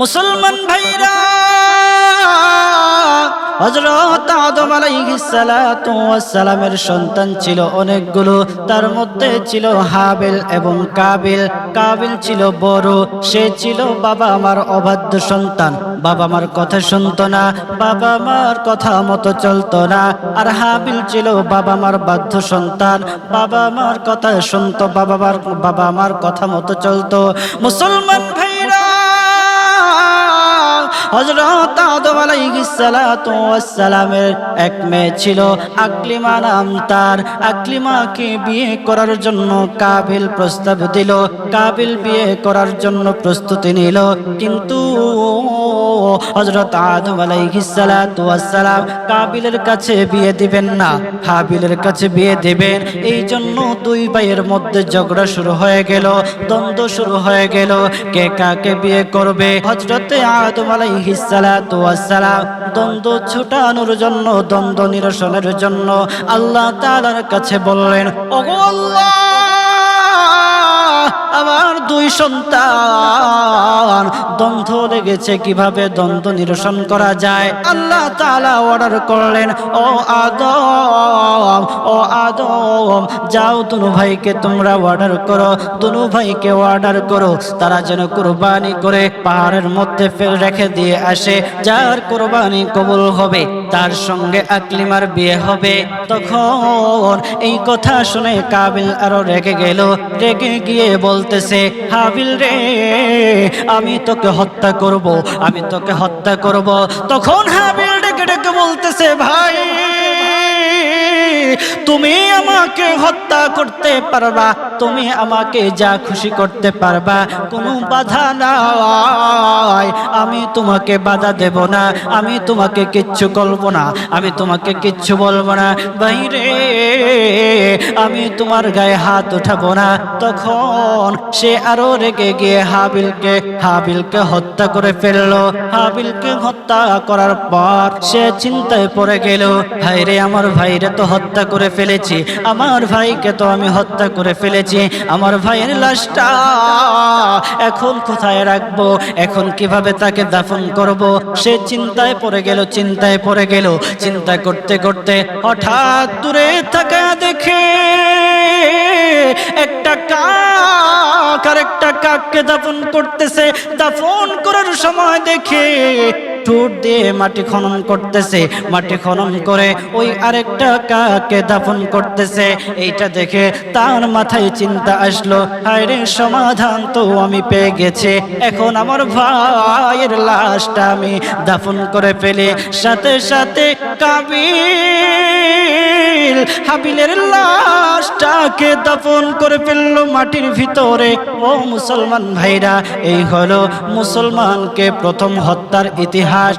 মুসলমান ভাইরা হজরত আদম আলাইহিসসালামের সন্তান ছিল অনেকগুলো। তার মধ্যে ছিল হাবিল এবং কাবিল। কাবিল ছিল বড়, সে ছিল বাবা আমার অবাধ্য সন্তান। বাবা আমার কথা শুনতো না, বাবা আমার কথা মতো চলতো না। আর হাবিল ছিল বাবা আমার বাধ্য সন্তান। বাবা আমার কথা শুনত, বাবা আমার বাবা আমার কথা মতো চলতো। মুসলমান ভাইরা হজরত আদম আলাইহিসসালামের এক মেয়ে ছিল, আকলিমা নাম তার। আকলিমাকে বিয়ে করার জন্য কাবিল প্রস্তাব দিল। কাবিল বিয়ে করার জন্য প্রস্তুতি নিল। কিন্তু হজরত আদম আলাইহিসসালাম কাবিলের কাছে বিয়ে দিবেন না, হাবিলের কাছে বিয়ে দিবেন। এই জন্য দুই ভাইয়ের মধ্যে ঝগড়া শুরু হয়ে গেল, দ্বন্দ্ব শুরু হয়ে গেল। কে কাকে বিয়ে করবে? হজরতে আদম আলাইহিসসালাম দ্বন্দ্ব ছুটানোর জন্য, দ্বন্দ্ব নিরসনের জন্য আল্লাহ তালার কাছে বললেন আমার দুই সন্তান, দ্বন্দ্ব লেগেছে, কীভাবে দ্বন্দ্ব নিরসন করা যায়? আল্লাহ তালা অর্ডার করলেন, ও আদম ও আদম, যাও দুনু ভাইকে তোমরা অর্ডার করো, দুনু ভাইকে অর্ডার করো। তারা যেন কুরবানি করে পাহাড়ের মধ্যে ফের রেখে দিয়ে আসে, যার কুরবানি কবুল হবে, তার সঙ্গে আকলিমার বিয়ে হবে। তখন এই কথা শুনে কাবিল আরও রেগে গেল, রেগে গিয়ে বলতেছে, হাবিল রে, আমি তোকে হত্যা করব, আমি তোকে হত্যা করব। তখন হাবিল ডেকে ডেকে বলতেছে, ভাই তুমি আমাকে হত্যা করতে পারবা, তুমি আমাকে যা খুশি করতে পারবা, কোনো বাধা নাই। আমি তোমাকে বাধা দেব না, আমি তোমাকে কিচ্ছু করব না, আমি তোমাকে কিচ্ছু বলব না। বাইরে, আমি তোমার গায়ে হাত উঠাবো না। তখন সে আরও রেগে গিয়ে হাবিলকে হাবিলকে হত্যা করে ফেলল। হাবিলকে হত্যা করার পর সে চিন্তায় পড়ে গেল ভাইরে আমার ভাইরে তো হত্যা করে ফেলেছি আমার ভাইকে তো আমি হত্যা করে ফেলেছি। আমার ভাইয়ের লাশটা এখন কোথায় রাখব? এখন কীভাবে তাকে দাফন করব? সে চিন্তায় পড়ে গেল, চিন্তায় পড়ে গেল। চিন্তা করতে করতে হঠাৎ দূরে থাকা দেখে একটা কাক আর একটা কাককে দাফন করতেছে। দাফন করার সময় দেখে ঠোঁট দিয়ে মাটি খনন করতেছে, মাটি খনন করে ওই আরেকটা কাকে দাফন করতেছে, এইটা দেখে তার মাথায় চিন্তা আসলো হায়রে সমাধান তো আমি পেয়ে গেছে, এখন আমার ভাইয়ের লাশটা আমি দাফন করে ফেলে, সাথে সাথে কাবিল হাবিলের লাশটাকে দাফন করে ফেলল মাটির ভিতরে। ও মুসলমান ভাইরা, এই হলো মুসলমানকে প্রথম হত্যার ইতিহাস।